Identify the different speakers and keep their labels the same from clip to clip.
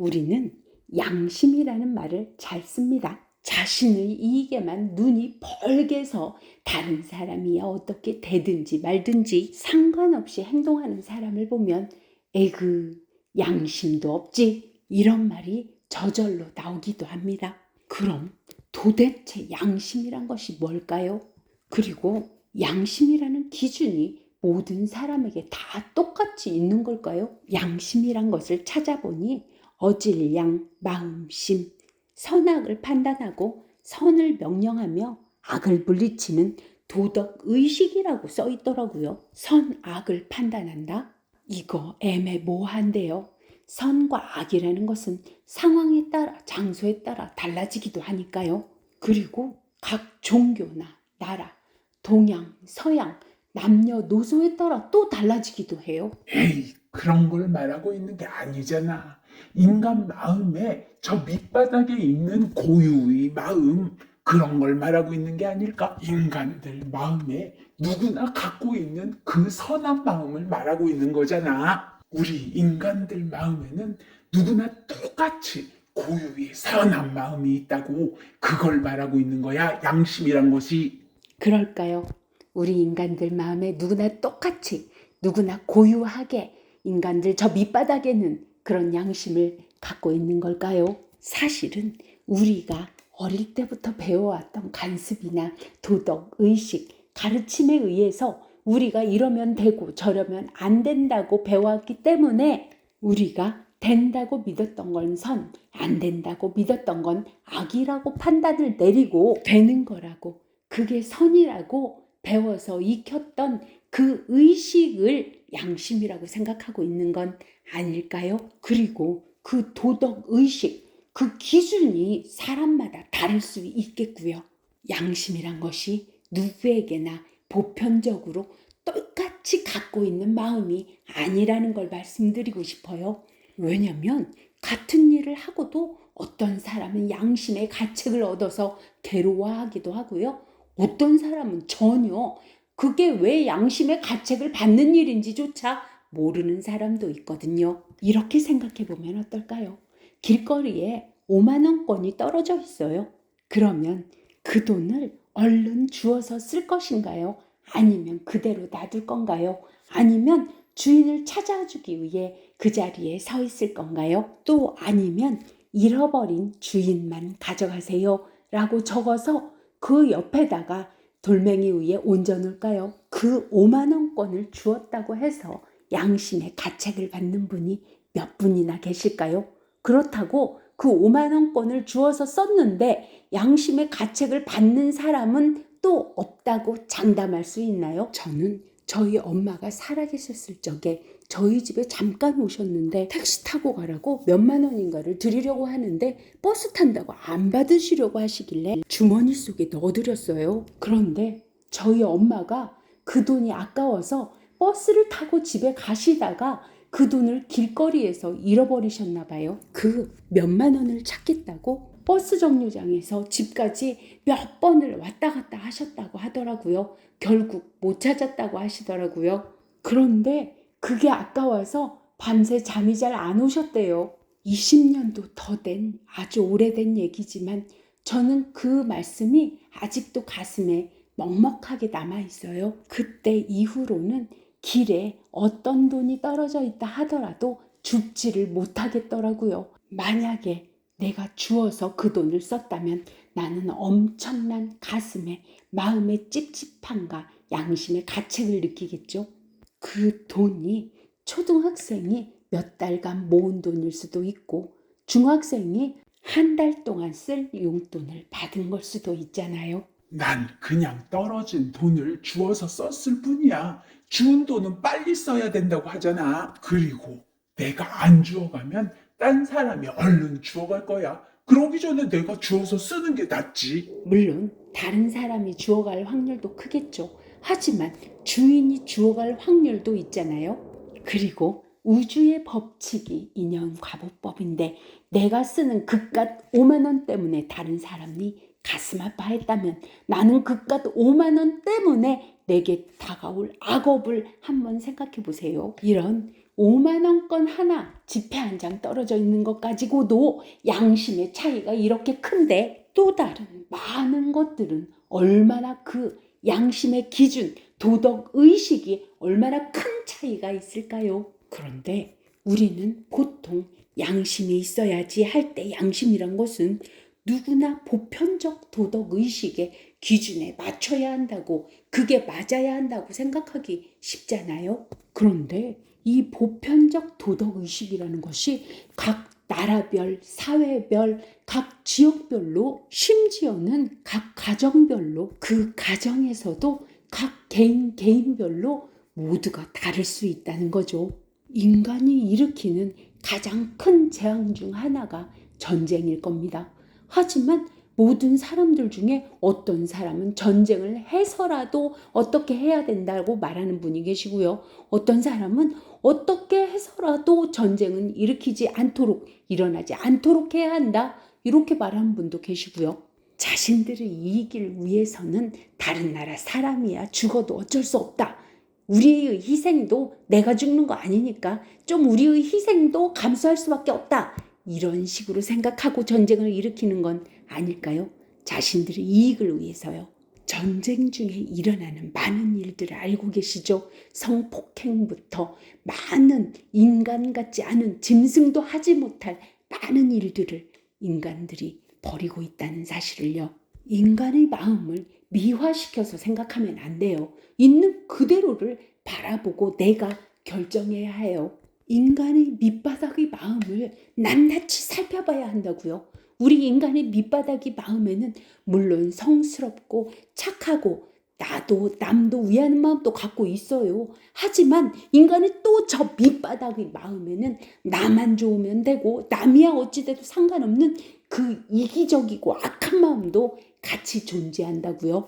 Speaker 1: 우리는 양심이라는 말을 잘 씁니다. 자신의 이익에만 눈이 벌게서 다른 사람이 어떻게 되든지 말든지 상관없이 행동하는 사람을 보면 에그 양심도 없지 이런 말이 저절로 나오기도 합니다. 그럼 도대체 양심이란 것이 뭘까요? 그리고 양심이라는 기준이 모든 사람에게 다 똑같이 있는 걸까요? 양심이란 것을 찾아보니 어질양, 마음심, 선악을 판단하고 선을 명령하며 악을 물리치는 도덕 의식이라고 써 있더라고요. 선악을 판단한다? 이거 애매모호한데요. 선과 악이라는 것은 상황에 따라 장소에 따라 달라지기도 하니까요. 그리고 각 종교나 나라, 동양, 서양, 남녀 노소에 따라 또 달라지기도 해요.
Speaker 2: 에이, 그런 걸 말하고 있는 게 아니잖아. 인간 마음에 저 밑바닥에 있는 고유의 마음, 그런 걸 말하고 있는 게 아닐까? 인간들 마음에 누구나 갖고 있는 그 선한 마음을 말하고 있는 거잖아. 우리 인간들 마음에는 누구나 똑같이 고유의 선한 마음이 있다고 그걸 말하고 있는 거야. 양심이란 것이.
Speaker 1: 그럴까요? 우리 인간들 마음에 누구나 똑같이 누구나 고유하게 인간들 저 밑바닥에는 그런 양심을 갖고 있는 걸까요? 사실은 우리가 어릴 때부터 배워왔던 간습이나 도덕, 의식, 가르침에 의해서 우리가 이러면 되고 저러면 안 된다고 배워왔기 때문에 우리가 된다고 믿었던 건 선, 안 된다고 믿었던 건 악이라고 판단을 내리고 되는 거라고 그게 선이라고 배워서 익혔던 그 의식을 양심이라고 생각하고 있는 건 아닐까요? 그리고 그 도덕 의식, 그 기준이 사람마다 다를 수 있겠고요. 양심이란 것이 누구에게나 보편적으로 똑같이 갖고 있는 마음이 아니라는 걸 말씀드리고 싶어요. 왜냐면 같은 일을 하고도 어떤 사람은 양심의 가책을 얻어서 괴로워하기도 하고요. 어떤 사람은 전혀 그게 왜 양심의 가책을 받는 일인지조차 모르는 사람도 있거든요. 이렇게 생각해 보면 어떨까요? 길거리에 5만원권이 떨어져 있어요. 그러면 그 돈을 얼른 주어서 쓸 것인가요? 아니면 그대로 놔둘 건가요? 아니면 주인을 찾아주기 위해 그 자리에 서 있을 건가요? 또 아니면 잃어버린 주인만 가져가세요. 라고 적어서 그 옆에다가 돌멩이 위에 얹어놓을까요? 그 5만원권을 주었다고 해서 양심의 가책을 받는 분이 몇 분이나 계실까요? 그렇다고 그 5만원권을 주어서 썼는데 양심의 가책을 받는 사람은 또 없다고 장담할 수 있나요? 저는 저희 엄마가 살아계셨을 적에 저희 집에 잠깐 오셨는데 택시 타고 가라고 몇만 원인가를 드리려고 하는데 버스 탄다고 안 받으시려고 하시길래 주머니 속에 넣어드렸어요. 그런데 저희 엄마가 그 돈이 아까워서 버스를 타고 집에 가시다가 그 돈을 길거리에서 잃어버리셨나 봐요. 그 몇만 원을 찾겠다고 버스 정류장에서 집까지 몇 번을 왔다 갔다 하셨다고 하더라고요. 결국 못 찾았다고 하시더라고요. 그런데 그게 아까워서 밤새 잠이 잘 안 오셨대요. 20년도 더 된 아주 오래된 얘기지만 저는 그 말씀이 아직도 가슴에 먹먹하게 남아 있어요. 그때 이후로는 길에 어떤 돈이 떨어져 있다 하더라도 줍지를 못하겠더라고요. 만약에 내가 주어서 그 돈을 썼다면 나는 엄청난 가슴에 마음의 찝찝함과 양심의 가책을 느끼겠죠. 그 돈이 초등학생이 몇 달간 모은 돈일 수도 있고 중학생이 한 달 동안 쓸 용돈을 받은 걸 수도 있잖아요.
Speaker 2: 난 그냥 떨어진 돈을 주어서 썼을 뿐이야. 주운 돈은 빨리 써야 된다고 하잖아. 그리고 내가 안 주워가면 딴 사람이 얼른 주워갈 거야. 그러기 전에 내가 주워서 쓰는 게 낫지.
Speaker 1: 물론 다른 사람이 주워갈 확률도 크겠죠. 하지만 주인이 주워갈 확률도 있잖아요. 그리고 우주의 법칙이 인연 과보법인데 내가 쓰는 그깟 5만 원 때문에 다른 사람이 가슴 아파했다면 나는 그깟 5만 원 때문에 내게 다가올 악업을 한번 생각해 보세요. 이런 5만 원권 하나 지폐 한 장 떨어져 있는 것 가지고도 양심의 차이가 이렇게 큰데 또 다른 많은 것들은 얼마나 그 양심의 기준, 도덕 의식이 얼마나 큰 차이가 있을까요? 그런데 우리는 보통 양심이 있어야지 할 때 양심이란 것은 누구나 보편적 도덕 의식의 기준에 맞춰야 한다고 그게 맞아야 한다고 생각하기 쉽잖아요. 그런데 이 보편적 도덕 의식이라는 것이 각 나라별, 사회별, 각 지역별로 심지어는 각 가정별로 그 가정에서도 각 개인 개인별로 모두가 다를 수 있다는 거죠. 인간이 일으키는 가장 큰 재앙 중 하나가 전쟁일 겁니다. 하지만 모든 사람들 중에 어떤 사람은 전쟁을 해서라도 어떻게 해야 된다고 말하는 분이 계시고요. 어떤 사람은 어떻게 해서라도 전쟁은 일으키지 않도록 일어나지 않도록 해야 한다. 이렇게 말하는 분도 계시고요. 자신들의 이익을 위해서는 다른 나라 사람이야 죽어도 어쩔 수 없다. 우리의 희생도 내가 죽는 거 아니니까 좀 우리의 희생도 감수할 수밖에 없다. 이런 식으로 생각하고 전쟁을 일으키는 건 아닐까요? 자신들의 이익을 위해서요. 전쟁 중에 일어나는 많은 일들을 알고 계시죠? 성폭행부터 많은 인간 같지 않은 짐승도 하지 못할 많은 일들을 인간들이 벌이고 있다는 사실을요. 인간의 마음을 미화시켜서 생각하면 안 돼요. 있는 그대로를 바라보고 내가 결정해야 해요. 인간의 밑바닥의 마음을 낱낱이 살펴봐야 한다고요. 우리 인간의 밑바닥의 마음에는 물론 성스럽고 착하고 나도 남도 위하는 마음도 갖고 있어요. 하지만 인간의 또 저 밑바닥의 마음에는 나만 좋으면 되고 남이야 어찌돼도 상관없는 그 이기적이고 악한 마음도 같이 존재한다고요.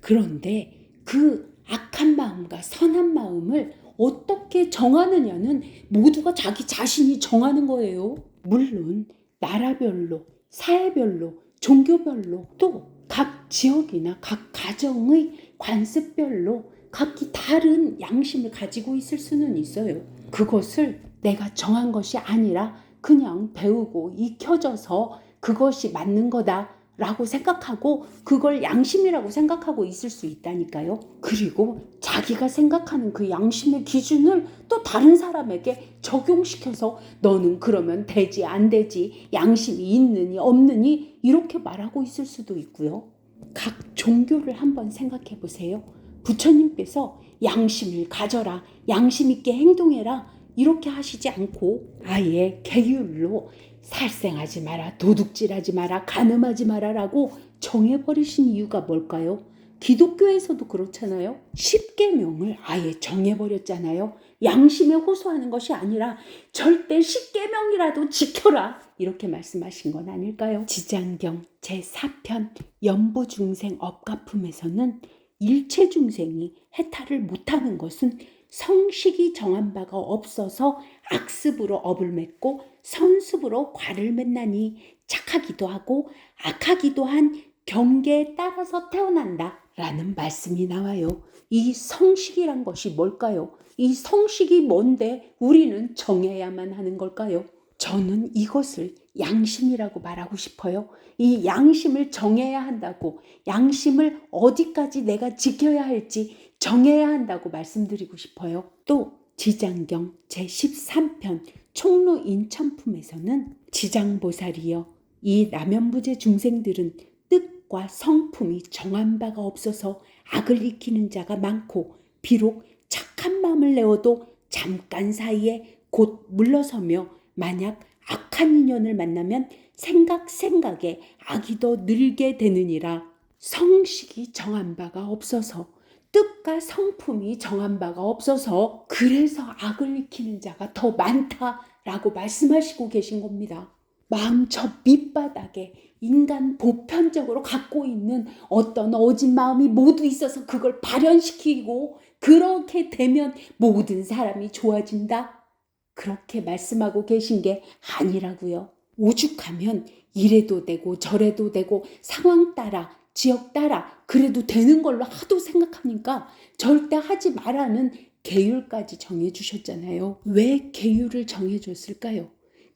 Speaker 1: 그런데 그 악한 마음과 선한 마음을 어떻게 정하느냐는 모두가 자기 자신이 정하는 거예요. 물론 나라별로, 사회별로, 종교별로 또 각 지역이나 각 가정의 관습별로 각기 다른 양심을 가지고 있을 수는 있어요. 그것을 내가 정한 것이 아니라 그냥 배우고 익혀져서 그것이 맞는 거다. 라고 생각하고 그걸 양심이라고 생각하고 있을 수 있다니까요. 그리고 자기가 생각하는 그 양심의 기준을 또 다른 사람에게 적용시켜서 너는 그러면 되지 안 되지 양심이 있느니 없느니 이렇게 말하고 있을 수도 있고요. 각 종교를 한번 생각해 보세요. 부처님께서 양심을 가져라, 양심 있게 행동해라 이렇게 하시지 않고 아예 계율로 살생하지 마라, 도둑질하지 마라, 간음하지 마라라고 정해버리신 이유가 뭘까요? 기독교에서도 그렇잖아요. 십계명을 아예 정해버렸잖아요. 양심에 호소하는 것이 아니라 절대 십계명이라도 지켜라 이렇게 말씀하신 건 아닐까요? 지장경 제4편 연보중생 업가품에서는 일체 중생이 해탈을 못하는 것은 성식이 정한 바가 없어서 악습으로 업을 맺고 선습으로 과를 맺나니 착하기도 하고 악하기도 한 경계에 따라서 태어난다 라는 말씀이 나와요. 이 성식이란 것이 뭘까요? 이 성식이 뭔데 우리는 정해야만 하는 걸까요? 저는 이것을 양심이라고 말하고 싶어요. 이 양심을 정해야 한다고, 양심을 어디까지 내가 지켜야 할지 정해야 한다고 말씀드리고 싶어요. 또 지장경 제13편 총로 인천품에서는 지장보살이여 이 남연부제 중생들은 뜻과 성품이 정한 바가 없어서 악을 익히는 자가 많고 비록 착한 마음을 내어도 잠깐 사이에 곧 물러서며 만약 악한 인연을 만나면 생각 생각에 악이 더 늘게 되느니라. 성식이 정한 바가 없어서 뜻과 성품이 정한 바가 없어서 그래서 악을 익히는 자가 더 많다라고 말씀하시고 계신 겁니다. 마음 저 밑바닥에 인간 보편적으로 갖고 있는 어떤 어진 마음이 모두 있어서 그걸 발현시키고 그렇게 되면 모든 사람이 좋아진다. 그렇게 말씀하고 계신 게 아니라고요. 오죽하면 이래도 되고 저래도 되고 상황 따라 지역 따라 그래도 되는 걸로 하도 생각하니까 절대 하지 말라는 계율까지 정해 주셨잖아요. 왜 계율을 정해 줬을까요?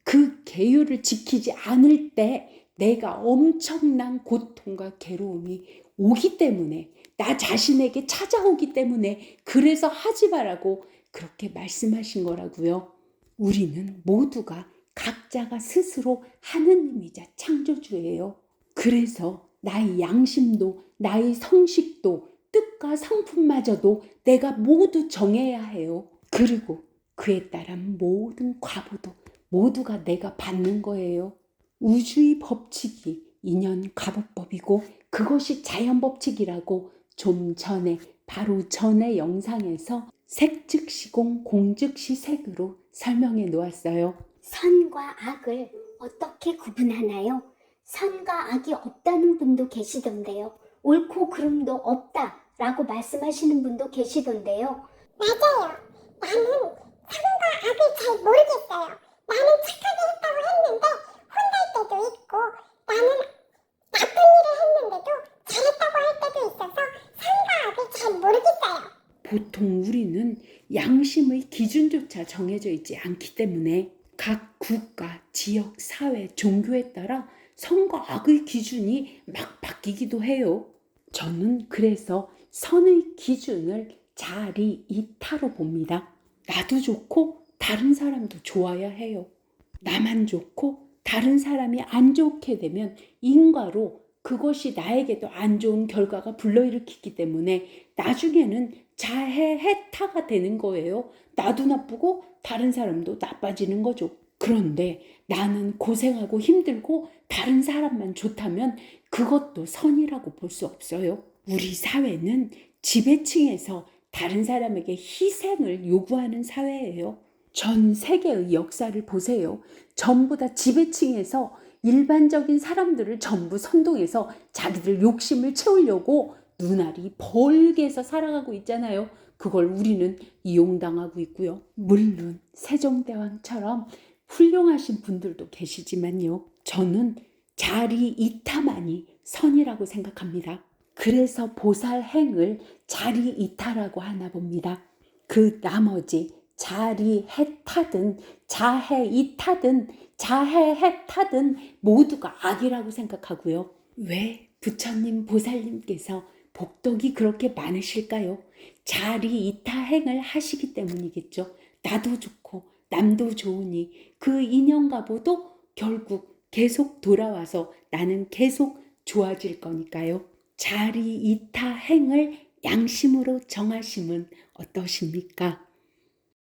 Speaker 1: 그 계율을 지키지 않을 때 내가 엄청난 고통과 괴로움이 오기 때문에 나 자신에게 찾아오기 때문에 그래서 하지 말라고 그렇게 말씀하신 거라고요. 우리는 모두가 각자가 스스로 하느님이자 창조주예요. 그래서 나의 양심도 나의 성식도 뜻과 성품마저도 내가 모두 정해야 해요. 그리고 그에 따른 모든 과보도 모두가 내가 받는 거예요. 우주의 법칙이 인연 가보법이고 그것이 자연 법칙이라고 좀 전에 바로 전에 영상에서 색즉시공 공즉시색으로 설명해 놓았어요.
Speaker 3: 선과 악을 어떻게 구분하나요? 선과 악이 없다는 분도 계시던데요. 옳고 그름도 없다라고 말씀하시는 분도 계시던데요.
Speaker 4: 맞아요. 나는 선과 악을 잘 모르겠어요. 나는 착하게 했다고 했는데 혼날 때도 있고 나는 나쁜 일을 했는데도 잘했다고 할 때도 있어서 선과 악을 잘 모르겠어요.
Speaker 1: 보통 우리는 양심의 기준조차 정해져 있지 않기 때문에 각 국가, 지역, 사회, 종교에 따라 선과 악의 기준이 막 바뀌기도 해요. 저는 그래서 선의 기준을 자리 이타로 봅니다. 나도 좋고 다른 사람도 좋아야 해요. 나만 좋고 다른 사람이 안 좋게 되면 인과로 그것이 나에게도 안 좋은 결과가 불러일으키기 때문에 나중에는 자해 해타가 되는 거예요. 나도 나쁘고 다른 사람도 나빠지는 거죠. 그런데 나는 고생하고 힘들고 다른 사람만 좋다면 그것도 선이라고 볼 수 없어요. 우리 사회는 지배층에서 다른 사람에게 희생을 요구하는 사회예요. 전 세계의 역사를 보세요. 전부 다 지배층에서 일반적인 사람들을 전부 선동해서 자기들 욕심을 채우려고 눈알이 벌게 해서 살아가고 있잖아요. 그걸 우리는 이용당하고 있고요. 물론 세종대왕처럼 훌륭하신 분들도 계시지만요. 저는 자리 이타만이 선이라고 생각합니다. 그래서 보살행을 자리 이타라고 하나 봅니다. 그 나머지 자리 해타든 자해 이타든 자해 해타든 모두가 악이라고 생각하고요. 왜 부처님 보살님께서 복덕이 그렇게 많으실까요? 자리 이타행을 하시기 때문이겠죠. 나도 좋고 남도 좋으니 그 인연과보도 결국 계속 돌아와서 나는 계속 좋아질 거니까요. 자리 이타 행을 양심으로 정하심은 어떠십니까?